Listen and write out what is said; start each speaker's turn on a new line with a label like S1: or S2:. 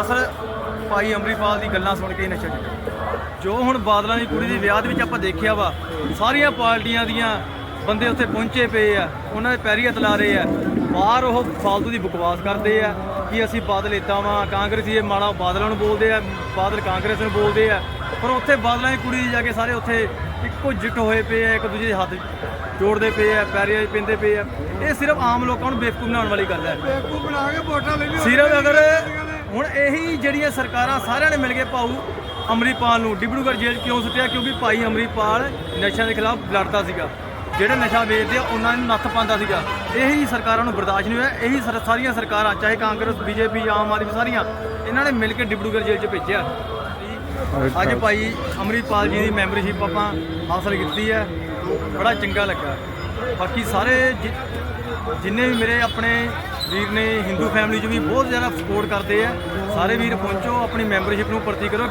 S1: ਅਸਲ ਭਾਈ ਅੰਮ੍ਰਿਤਪਾਲ ਦੀ ਗੱਲਾਂ ਸੁਣ ਕੇ ਹੀ ਨਸ਼ਾ ਛੱਡਿਆ। ਜੋ ਹੁਣ ਬਾਦਲਾਂ ਦੀ ਕੁੜੀ ਦੇ ਵਿਆਹ ਦੇ ਵਿੱਚ ਆਪਾਂ ਦੇਖਿਆ ਵਾ ਸਾਰੀਆਂ ਪਾਰਟੀਆਂ ਦੀਆਂ ਬੰਦੇ ਉੱਥੇ ਪਹੁੰਚੇ ਪਏ ਆ ਉਹਨਾਂ ਦੇ ਪੈਰੀ ਹੱਥ ਲਾ ਰਹੇ ਆ। ਬਾਹਰ ਉਹ ਫਾਲਤੂ ਦੀ ਬਕਵਾਸ ਕਰਦੇ ਆ ਕਿ ਅਸੀਂ ਬਾਦਲ ਏਦਾਂ ਵਾਂ ਕਾਂਗਰਸੀ ਇਹ ਮਾੜਾ ਬਾਦਲਾਂ ਨੂੰ ਬੋਲਦੇ ਆ ਬਾਦਲ ਕਾਂਗਰਸ ਨੂੰ ਬੋਲਦੇ ਆ। ਪਰ ਉੱਥੇ ਬਾਦਲਾਂ ਦੀ ਕੁੜੀ ਦੀ ਜਾ ਕੇ ਸਾਰੇ ਉੱਥੇ ਇੱਕੋ ਜਿੱਟ ਹੋਏ ਪਏ ਆ ਇੱਕ ਦੂਜੇ ਦੇ ਹੱਥ ਜੋੜਦੇ ਪਏ ਆ ਪੈਰੀਆਂ 'ਚ ਪੈਂਦੇ ਪਏ ਆ। ਇਹ ਸਿਰਫ ਆਮ ਲੋਕਾਂ ਨੂੰ ਬੇਵਕੂਫ ਬਣਾਉਣ ਵਾਲੀ ਗੱਲ ਹੈ।
S2: ਬੇਵਕੂਫ ਬਣਾ ਕੇ ਵੋਟਾਂ ਲੈ ਲਈ
S1: ਸਿਰਫ ਅਗਰ ਹੁਣ ਇਹੀ ਜਿਹੜੀਆਂ ਸਰਕਾਰਾਂ ਸਾਰਿਆਂ ਨੇ ਮਿਲ ਕੇ ਪਾਉ ਅੰਮ੍ਰਿਤਪਾਲ ਨੂੰ। ਡਿਬੜੂਗੜ੍ਹ ਜੇਲ੍ਹ 'ਚ ਕਿਉਂ ਸੁੱਟਿਆ? ਕਿਉਂਕਿ ਭਾਈ ਅੰਮ੍ਰਿਤਪਾਲ ਨਸ਼ਿਆਂ ਦੇ ਖਿਲਾਫ ਲੜਦਾ ਸੀਗਾ। ਜਿਹੜੇ ਨਸ਼ਾ ਵੇਚਦੇ ਆ, ਉਹਨਾਂ ਨੂੰ ਨੱਥ ਪਾਉਂਦਾ ਸੀਗਾ। ਇਹੀ ਸਰਕਾਰਾਂ ਨੂੰ ਬਰਦਾਸ਼ਤ ਨਹੀਂ ਹੋਇਆ। ਇਹੀ ਸਰ- ਸਾਰੀਆਂ ਸਰਕਾਰਾਂ, ਚਾਹੇ ਕਾਂਗਰਸ, ਬੀਜੇਪੀ, ਆਮ ਆਦਮੀ ਸਾਰੀਆਂ, ਇਹਨਾਂ ਨੇ ਮਿਲ ਕੇ ਡਿਬੜੂਗੜ੍ਹ ਜੇਲ੍ਹ 'ਚ ਭੇਜਿਆ। ਅੱਜ ਭਾਈ ਅੰਮ੍ਰਿਤਪਾਲ ਜੀ ਦੀ ਮੈਂਬਰਸ਼ਿਪ ਆਪਾਂ ਹਾਸਲ ਕੀਤੀ ਹੈ। ਬੜਾ ਚੰਗਾ ਲੱਗਾ। ਬਾਕੀ ਸਾਰੇ ਜਿ- ਜਿੰਨੇ ਵੀ ਮੇਰੇ ਆਪਣੇ ਵੀਰ ਨੇ ਹਿੰਦੂ ਫੈਮਿਲੀ 'ਚ ਵੀ ਬਹੁਤ ਜ਼ਿਆਦਾ ਸਪੋਰਟ ਕਰਦੇ ਆ। ਸਾਰੇ ਵੀਰ ਪਹੁੰਚੋ, ਆਪਣੀ ਮੈਂਬਰਸ਼ਿਪ ਨੂੰ ਭਰਤੀ ਕਰੋ।